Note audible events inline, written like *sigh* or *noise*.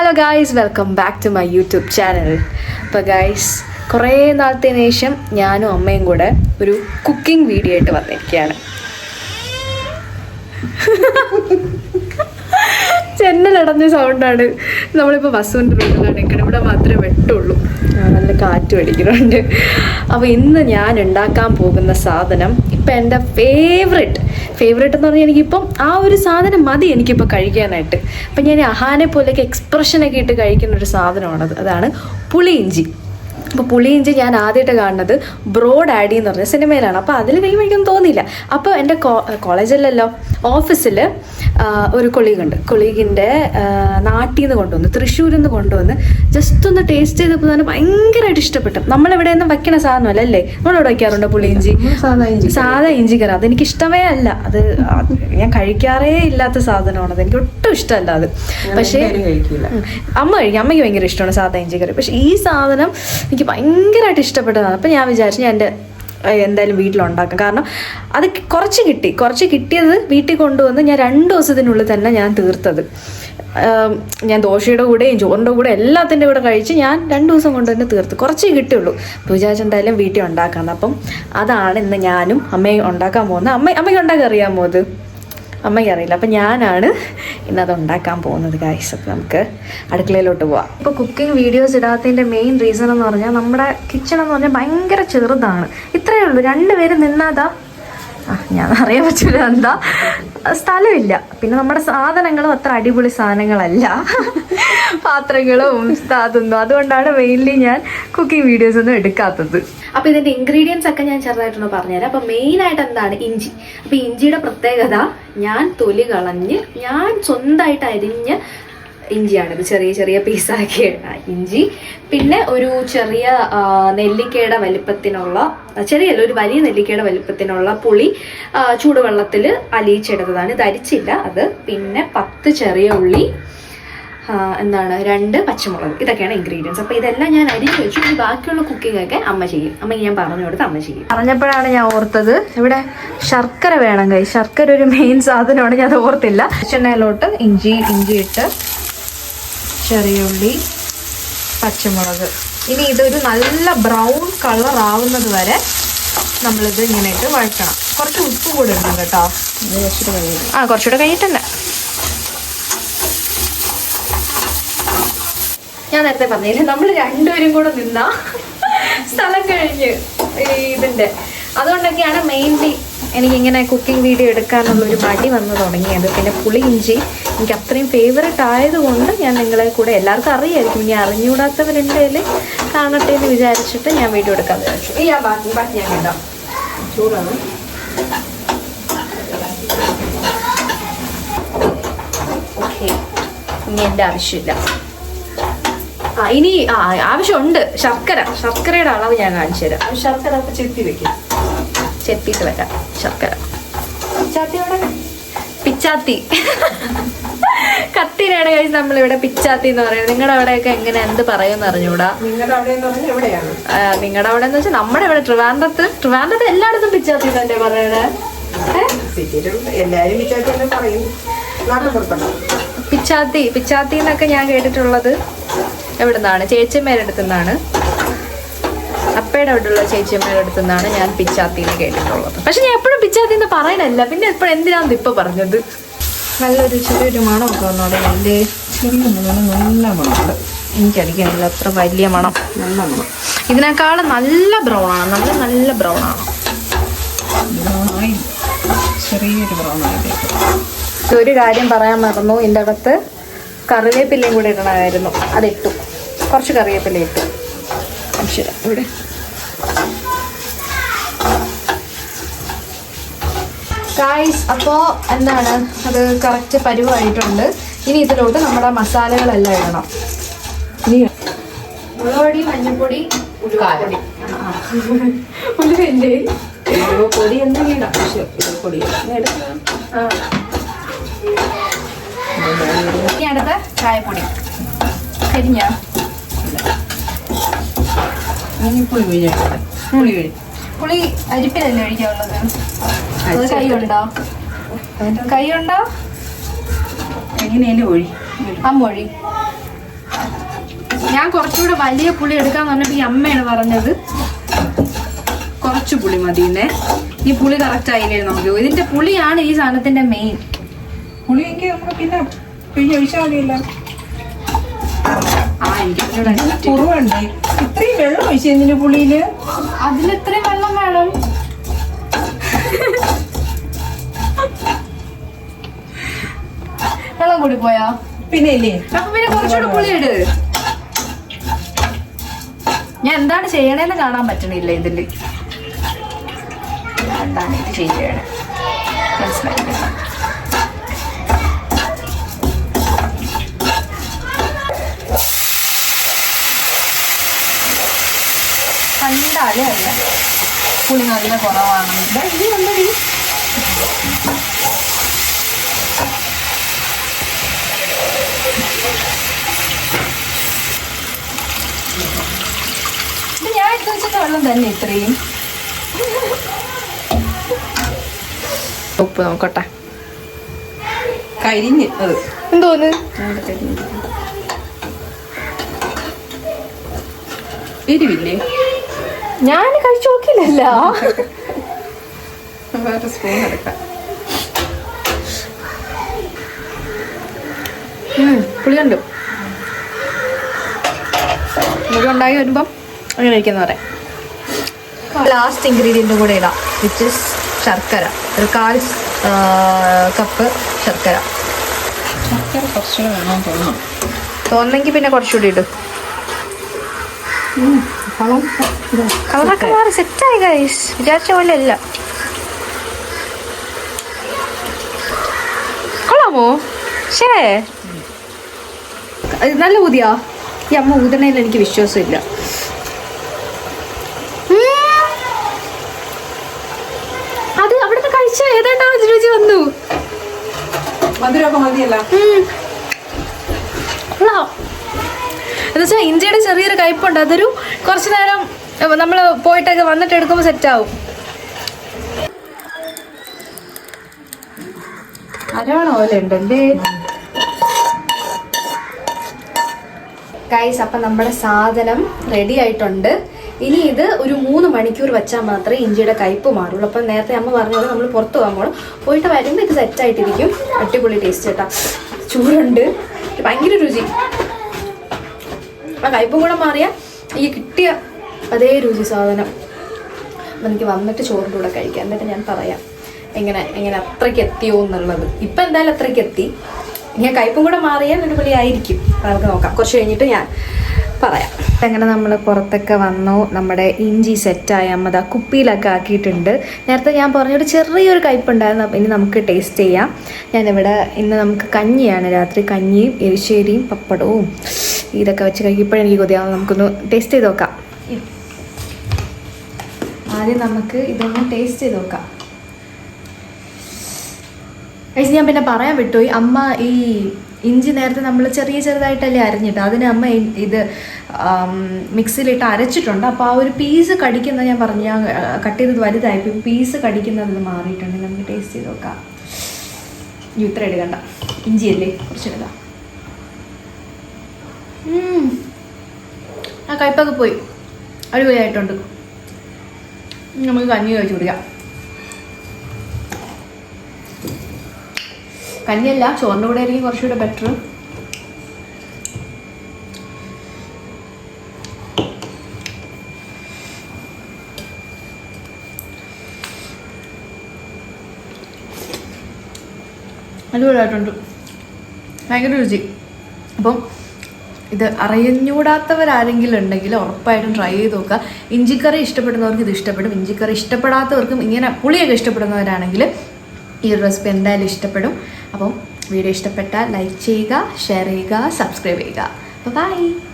Hello guys welcome back to my YouTube channel അപ്പോൾ guys കുറേ നാളത്തിന് ശേഷം ഞാനും അമ്മയും കൂടെ ഒരു കുക്കിംഗ് വീഡിയോ ആയിട്ട് വന്നിരിക്കുകയാണ്. ചെന്നലടഞ്ഞ സൗണ്ടാണ് നമ്മളിപ്പോൾ ബസ്സുവിന്റെ റോഡിലാണ് നിൽക്കുന്നത് ഇവിടെ മാത്രമേ വെട്ടുള്ളൂ. നല്ല കാറ്റ് അടിക്കുന്നുണ്ട് അപ്പോൾ ഇന്ന് ഞാൻ ഉണ്ടാക്കാൻ പോകുന്ന സാധനം ഇപ്പം എന്റെ ഫേവറേറ്റ് ഫേവറേറ്റ് എന്ന് പറഞ്ഞാൽ എനിക്കിപ്പം ആ ഒരു സാധനം മതി എനിക്കിപ്പോൾ കഴിക്കാനായിട്ട്. അപ്പം ഞാൻ അഹാനെ പോലെയൊക്കെ എക്സ്പ്രഷനൊക്കെ ഇട്ട് കഴിക്കുന്ന ഒരു സാധനമാണത്. അതാണ് പുളിയിഞ്ചി. അപ്പോൾ പുളിയിഞ്ചി ഞാൻ ആദ്യമായിട്ട് കാണുന്നത് ബ്രോഡ് ആഡി എന്ന് പറഞ്ഞ സിനിമയിലാണ്. അപ്പോൾ അതിൽ വലിയ വലിയൊന്നും തോന്നിയില്ല. അപ്പോൾ എന്റെ കോളേജിലല്ലോ ഓഫീസിൽ ഒരു കൊളീഗുണ്ട്. കൊളീഗിന്റെ നാട്ടിൽ നിന്ന് കൊണ്ടുവന്ന് തൃശ്ശൂരിൽ നിന്ന് കൊണ്ടുവന്ന് ജസ്റ്റ് ഒന്ന് ടേസ്റ്റ് ചെയ്തപ്പോൾ തന്നെ ഭയങ്കരമായിട്ട് ഇഷ്ടപ്പെട്ടു. നമ്മളിവിടെ നിന്നും വെക്കണ സാധനമല്ല അല്ലേ? നമ്മളിവിടെ വയ്ക്കാറുണ്ടോ ഇഞ്ചി സാധാ ഇഞ്ചി കറി. അതെനിക്ക് ഇഷ്ടമേ അല്ല. അത് അത് ഞാൻ കഴിക്കാറേ ഇല്ലാത്ത സാധനമാണ് അത് എനിക്ക് ഒട്ടും ഇഷ്ടമല്ല അത്. പക്ഷേ അമ്മ കഴിക്കും. അമ്മയ്ക്ക് ഭയങ്കര ഇഷ്ടമാണ് സാധാ ഇഞ്ചി കറി. പക്ഷേ ഈ സാധനം എനിക്ക് ഭയങ്കരമായിട്ട് ഇഷ്ടപ്പെട്ടതാണ്. അപ്പം ഞാൻ വിചാരിച്ചു ഞാൻ എന്റെ എന്തായാലും വീട്ടിലുണ്ടാക്കും. കാരണം അത് കുറച്ച് കിട്ടി. കുറച്ച് കിട്ടിയത് വീട്ടിൽ കൊണ്ടുവന്ന് ഞാൻ രണ്ട് ദിവസത്തിനുള്ളിൽ തന്നെ ഞാൻ തീർത്തത്. ഞാൻ ദോശയുടെ കൂടെയും ചോറിന്റെ കൂടെ എല്ലാത്തിന്റെ കൂടെ കഴിച്ച് ഞാൻ രണ്ട് ദിവസം കൊണ്ട് തന്നെ തീർത്ത്. കുറച്ച് അപ്പോൾ വിചാരിച്ചു എന്തായാലും വീട്ടിൽ ഉണ്ടാക്കാമെന്ന്. അപ്പം അതാണ് ഇന്ന് ഞാനും അമ്മയും ഉണ്ടാക്കാൻ പോകുന്നത്. അമ്മ അമ്മയ്ക്ക് ഉണ്ടാക്കാൻ അറിയാമോ അത്? അമ്മയ്ക്ക് അറിയില്ല. അപ്പം ഞാനാണ് ഇന്നത് ഉണ്ടാക്കാൻ പോകുന്നത് ഗായ്സ് അപ്പം നമുക്ക് അടുക്കളയിലോട്ട് പോവാം. ഇപ്പോൾ കുക്കിംഗ് വീഡിയോസ് ഇടാത്തതിന്റെ മെയിൻ റീസൺ എന്ന് പറഞ്ഞാൽ നമ്മുടെ കിച്ചൺ എന്ന് പറഞ്ഞാൽ ഭയങ്കര ചെറുതാണ്. ഇത്രയേ ഉള്ളൂ. രണ്ടുപേരും നിന്നാതാ ഞാൻ അറിയാൻ പറ്റില്ല എന്താ. സ്ഥലമില്ല. പിന്നെ നമ്മുടെ സാധനങ്ങളും അത്ര അടിപൊളി സാധനങ്ങളല്ല. പാത്രങ്ങളും അതൊന്നും അതുകൊണ്ടാണ് മെയിൻലി ഞാൻ കുക്കിംഗ് വീഡിയോസ് ഒന്നും എടുക്കാത്തത്. അപ്പൊ ഇതിന്റെ ഇൻഗ്രീഡിയൻസ് ഒക്കെ ഞാൻ ചെറുതായിട്ടൊന്ന് പറഞ്ഞുതരാം. അപ്പൊ മെയിൻ ആയിട്ട് എന്താണ് ഇഞ്ചി. അപ്പൊ ഇഞ്ചിയുടെ പ്രത്യേകത ഞാൻ തൊലി കളഞ്ഞ് ഞാൻ സ്വന്തമായിട്ട് അരിഞ്ഞ് ഇഞ്ചിയാണിത് ചെറിയ ചെറിയ പീസാക്കിയ ഇഞ്ചി. പിന്നെ ഒരു ചെറിയ നെല്ലിക്കയുടെ വലിപ്പത്തിനുള്ള ചെറിയല്ല ഒരു വലിയ നെല്ലിക്കയുടെ വലിപ്പത്തിനുള്ള പുളി ചൂടുവെള്ളത്തിൽ അലിയിച്ചെടുത്തതാണ്. ഇത് അരിച്ചില്ല അത്. പിന്നെ പത്ത് ചെറിയ ഉള്ളി എന്താണ് രണ്ട് പച്ചമുളക്. ഇതൊക്കെയാണ് ഇൻഗ്രീഡിയൻസ് അപ്പോൾ ഇതെല്ലാം ഞാൻ അരിഞ്ഞു വെച്ചു. ഈ ബാക്കിയുള്ള കുക്കിംഗ് ഒക്കെ അമ്മ ചെയ്യും. അമ്മ ഞാൻ പറഞ്ഞു കൊടുത്ത് അമ്മ ചെയ്യും. പറഞ്ഞപ്പോഴാണ് ഞാൻ ഓർത്തത് ഇവിടെ ശർക്കര വേണം കൈ. ശർക്കര ഒരു മെയിൻ സാധനമാണ് ഞാൻ ഓർത്തില്ല. ചെണ്ണയിലോട്ട് ഇഞ്ചി ഇഞ്ചി ഇട്ട് ചെറിയ ഉള്ളി പച്ചമുളക്. ഇനി ഇതൊരു നല്ല ബ്രൗൺ കളർ ആവുന്നത് വരെ നമ്മളിത് ഇങ്ങനെയിട്ട് വഴറ്റണം. കുറച്ച് ഉപ്പ് കൂടെ ഇടണം കേട്ടോ. ആ കുറച്ചുകൂടെ കഴിഞ്ഞിട്ടുണ്ട്. ഞാൻ നേരത്തെ പറഞ്ഞില്ലേ നമ്മൾ രണ്ടുപേരും കൂടെ നിന്ന സ്ഥലം കഴിഞ്ഞ് ഇതിന്റെ. അതുകൊണ്ടൊക്കെയാണ് മെയിൻലി എനിക്ക് ഇങ്ങനെ കുക്കിംഗ് വീഡിയോ എടുക്കാനുള്ള ഒരു മടി വന്നു തുടങ്ങിയത്. പിന്നെ പുളി ഇഞ്ചി. എനിക്ക് അത്രയും ഫേവററ്റ് ആയതുകൊണ്ട് ഞാൻ നിങ്ങളെ കൂടെ എല്ലാവർക്കും അറിയായിരിക്കും. ഇനി അറിഞ്ഞുകൂടാത്തവരുണ്ടെങ്കിൽ കാണട്ടെ എന്ന് വിചാരിച്ചിട്ട് ഞാൻ വീഡിയോ എടുക്കാൻ വിചാരിച്ചു. ഈ ബാക്കി ബാക്കി ഞാൻ കണ്ടോ? ചൂടാണ്. ഇനി എന്റെ ആവശ്യമില്ല. ആ ഇനി ആ ആവശ്യമുണ്ട്. ശർക്കര. ശർക്കരയുടെ അളവ് ഞാൻ കാണിച്ചു തരാം. ശർക്കര ചെത്തി വെക്കും. ചെത്തിയിട്ട് വരാം ശർക്കര പിച്ചാത്തി. കത്തിനാണ് കഴിച്ച് നമ്മളിവിടെ പിച്ചാത്തി എന്ന് പറയുന്നത്. നിങ്ങളുടെ അവിടെയൊക്കെ എങ്ങനെ എന്ത് പറയുമെന്ന് അറിഞ്ഞൂടാ നിങ്ങളുടെ അവിടെ എന്ന് വെച്ചാൽ നമ്മുടെ ഇവിടെ ട്രിവാൻഡ്രത്ത് ട്രിവാൻഡ്രത്ത് എല്ലായിടത്തും പിച്ചാത്തി തന്നെ പറയണേ പിച്ചാത്തി പിച്ചാത്തി എന്നൊക്കെ ഞാൻ കേട്ടിട്ടുള്ളത് എവിടുന്നാണ്? ചേച്ചിയമ്മയുടെ അടുത്തു അപ്പയുടെ അവിടെയുള്ള ചേച്ചിയമ്മയുടെ അടുത്തു നിന്നാണ് ഞാൻ പിച്ചാത്തി എന്ന് കേട്ടിട്ടുള്ളത്. പക്ഷെ ഞാൻ എപ്പോഴും പിച്ചാത്തി എന്ന് പറയണല്ല പിന്നെ എപ്പോഴും എന്തിനാന്ന് ഇപ്പൊ പറഞ്ഞത്? നല്ലൊരു ചെറിയൊരു മണമൊക്കെ വന്നോടെ. നല്ല ചെറിയ മണം നല്ല മണമുണ്ട്. എനിക്കടിക്കാനില്ല അത്ര വലിയ മണം നല്ല മണം. ഇതിനേക്കാളും നല്ല ബ്രൗൺ ആണ് നല്ല നല്ല ബ്രൗൺ ആണ് ബ്രൗണായി. ചെറിയൊരു ബ്രൗണായിട്ട് ഒരു കാര്യം പറയാൻ മറന്നു. ഇതിന്റെ അകത്ത് കറിവേപ്പിലയും കൂടെ ഇടണമായിരുന്നു. അതിട്ടു. കുറച്ച് കറിവേപ്പില ഇട്ടു. ശരി ഇവിടെ. ഗായ്സ് അപ്പോൾ എന്താണ്? അത് കറക്റ്റ് പരുവായിട്ടുണ്ട്. ഇനി ഇതിലോട്ട് നമ്മുടെ മസാലകളെല്ലാം ഇടണം. മുളകുപൊടി മഞ്ഞൾപ്പൊടി ഉലുവാപ്പൊടി. പൊടി എന്തെങ്കിലും അടുത്ത ചായപ്പൊടി. കരിഞ്ഞ. പുളി പുളി പിഴി പുളി അരിപ്പിലല്ലേ ഒഴിക്കാനുള്ളത്? അത് കൈയുണ്ടോ? കൈയുണ്ടോ? എങ്ങനെയല്ലേ ഒഴി. അമ്മൊഴി ഞാൻ കുറച്ചുകൂടെ വലിയ പുളി എടുക്കാൻ പറഞ്ഞിട്ട് ഈ അമ്മയാണ് പറഞ്ഞത്. കുറച്ച് പുളി മതി എന്നെ ഈ പുളി കറക്റ്റ് ആയില്ലേ നമുക്ക് ഇതിന്റെ പുളിയാണ് ഈ സാധനത്തിന്റെ മെയിൻ പുളിയെങ്കിൽ നമുക്ക് പിന്നെ ഒഴിച്ചാൽ മതിയല്ലോ. ആ എനിക്ക് കുറവുണ്ട്. ഇത്രയും വെള്ളം ഒഴിച്ചു പുളിയിൽ? അതിലെത്രയും വെള്ളം വേണം വെള്ളം കൂടി പോയാ? പിന്നെ ഇല്ലേ അപ്പൊ പിന്നെ കുറച്ചുകൂടെ പുളിയിട്. ഞാൻ എന്താണ് ചെയ്യണേന്ന് കാണാൻ പറ്റണില്ല ഇതിൽ. എന്താണ് ഇത് ചെയ്യണേ. പുളി നല്ല കുറവാണ്. ഇത് കണ്ടടി ഞാൻ എടുത്ത് വെച്ചിട്ട് വെള്ളം തന്നെ ഇത്രയും. ഉപ്പ് നോക്കട്ടെ. കരിഞ്ഞ് അത് എന്തോന്ന് എരിവില്ലേ? ഞാൻ കഴിച്ചു നോക്കില്ലല്ല സ്പൂൺ *laughs* എടുക്കാം. പുളിയുണ്ട് ഉണ്ടാക്കി വരുമ്പം അങ്ങനെ ഇരിക്കുന്ന പറയാം. ലാസ്റ്റ് ഇൻഗ്രീഡിയന്റും കൂടെ ഇടാം. വിച്ച് ഇസ് ശർക്കര. ഒരു കാൽ കപ്പ് ശർക്കര. ശർക്കര കുറച്ചുകൂടെ വേണമെന്ന് തോന്നുന്നു. തോന്നെങ്കിൽ പിന്നെ കുറച്ചുകൂടി ഇടും. കളം കളറൊക്കെ മാറി സെറ്റായി ഗൈസ് വിചാരിച്ച പോലെ അല്ല കൊള്ളാമോ ശേ നല്ല ഊതിയാ. ഈ അമ്മ ഊതണയിൽ എനിക്ക് വിശ്വാസമില്ല. അത് അവിടുന്ന് കഴിച്ച. ഏതാണ്ടാ രുചി വന്നു? മധുരമൊക്കെ മതിയല്ല ഉം. കൊള്ളാം എന്നുവെച്ചാൽ ഇഞ്ചിയുടെ ചെറിയൊരു കയ്പുണ്ട്. അതൊരു കുറച്ച് നേരം നമ്മൾ പോയിട്ടൊക്കെ വന്നിട്ട് എടുക്കുമ്പോൾ സെറ്റാവും ആവും. പോലെ ഉണ്ടല്ലേ? ഗൈസ് അപ്പം നമ്മുടെ സാധനം റെഡി ആയിട്ടുണ്ട്. ഇനി ഇത് ഒരു മൂന്ന് മണിക്കൂർ വെച്ചാൽ മാത്രമേ ഇഞ്ചിയുടെ കയ്പ് മാറുള്ളൂ. അപ്പം നേരത്തെ അമ്മ പറഞ്ഞത് നമ്മൾ പുറത്ത് പോകാൻ പോകണം പോയിട്ട് വരുമ്പോൾ ഇത് സെറ്റ് ആയിട്ടിരിക്കും. അടിപൊളി ടേസ്റ്റ് കേട്ടോ ചൂടുണ്ട്. ഭയങ്കര രുചി. ആ കയ്പും കൂടെ മാറിയ ഈ കിട്ടിയ അതേ രുചി സാധനം. എനിക്ക് വന്നിട്ട് ചോറിന്റെ കൂടെ കഴിക്കാം. എന്നിട്ട് ഞാൻ പറയാം. എങ്ങനെ എങ്ങനെ അത്രയ്ക്ക് എത്തിയോ എന്നുള്ളത്. ഇപ്പം എന്തായാലും അത്രയ്ക്ക് എത്തി. ഞാൻ കയ്പും കൂടെ മാറിയാൽ അടിപൊളി ആയിരിക്കും. അത് നമുക്ക് നോക്കാം. കുറച്ച് കഴിഞ്ഞിട്ട് ഞാൻ പറയാം. അങ്ങനെ നമ്മൾ പുറത്തൊക്കെ വന്നു നമ്മുടെ ഇഞ്ചി സെറ്റായ അമ്മ ദാ കുപ്പിയിലൊക്കെ ആക്കിയിട്ടുണ്ട്. നേരത്തെ ഞാൻ പറഞ്ഞൊരു ചെറിയൊരു കയ്പുണ്ടായിരുന്നു ഇനി നമുക്ക് ടേസ്റ്റ് ചെയ്യാം. ഞാനിവിടെ ഇന്ന് നമുക്ക് കഞ്ഞിയാണ്. രാത്രി കഞ്ഞിയും എരിശ്ശേരിയും പപ്പടവും ഇതൊക്കെ വെച്ച് കഴിക്കുമ്പോഴേ എനിക്ക് കൊതിയാവും നമുക്കൊന്ന് ടേസ്റ്റ് ചെയ്ത് നോക്കാം. ആദ്യം നമുക്ക് ഇതൊന്ന് ടേസ്റ്റ് ചെയ്ത് നോക്കാം. ഞാൻ പിന്നെ പറയാൻ വിട്ടുപോയി. അമ്മ ഈ ഇഞ്ചി നേരത്തെ നമ്മൾ ചെറിയ ചെറുതായിട്ടല്ലേ അരഞ്ഞിട്ട് അതിന് അമ്മ ഇത് മിക്സിയിലിട്ട് അരച്ചിട്ടുണ്ട്. അപ്പോൾ ആ ഒരു പീസ് കടിക്കുന്നത് ഞാൻ പറഞ്ഞു ഞാൻ കട്ട് ചെയ്തത് വലുതായി പീസ് കടിക്കുന്നത് മാറിയിട്ടുണ്ട്. നമുക്ക് ടേസ്റ്റ് ചെയ്ത് നോക്കാം. ഇത്ര എടുക്കണ്ട. ഇഞ്ചിയല്ലേ? കുറച്ച് എടുക്കാം. ആ കയ്പൊക്കെ പോയി. അടിപൊളിയായിട്ടുണ്ട്. നമുക്ക് കഞ്ഞി കഴിച്ചു കുടിക്കാം. കഞ്ഞിയല്ല ചോറിന്റെ കൂടെ ആയിരിക്കും കുറച്ചുകൂടെ ബെറ്റർ അടിപൊളിയായിട്ടുണ്ട്. ഭയങ്കര രുചി. അപ്പം ഇത് അറിയഞ്ഞൂടാത്തവരാരെങ്കിലും ഉണ്ടെങ്കിൽ ഉറപ്പായിട്ടും ട്രൈ ചെയ്ത് നോക്കുക. ഇഞ്ചിക്കറി ഇഷ്ടപ്പെടുന്നവർക്ക് ഇത് ഇഷ്ടപ്പെടും. ഇഞ്ചിക്കറി ഇഷ്ടപ്പെടാത്തവർക്കും ഇങ്ങനെ പുളിയൊക്കെ ഇഷ്ടപ്പെടുന്നവരാണെങ്കിൽ ഈ റെസിപ്പി എന്തായാലും ഇഷ്ടപ്പെടും. അപ്പം വീഡിയോ ഇഷ്ടപ്പെട്ടാൽ ലൈക്ക് ചെയ്യുക ഷെയർ ചെയ്യുക സബ്സ്ക്രൈബ് ചെയ്യുക. അപ്പോൾ ബൈ.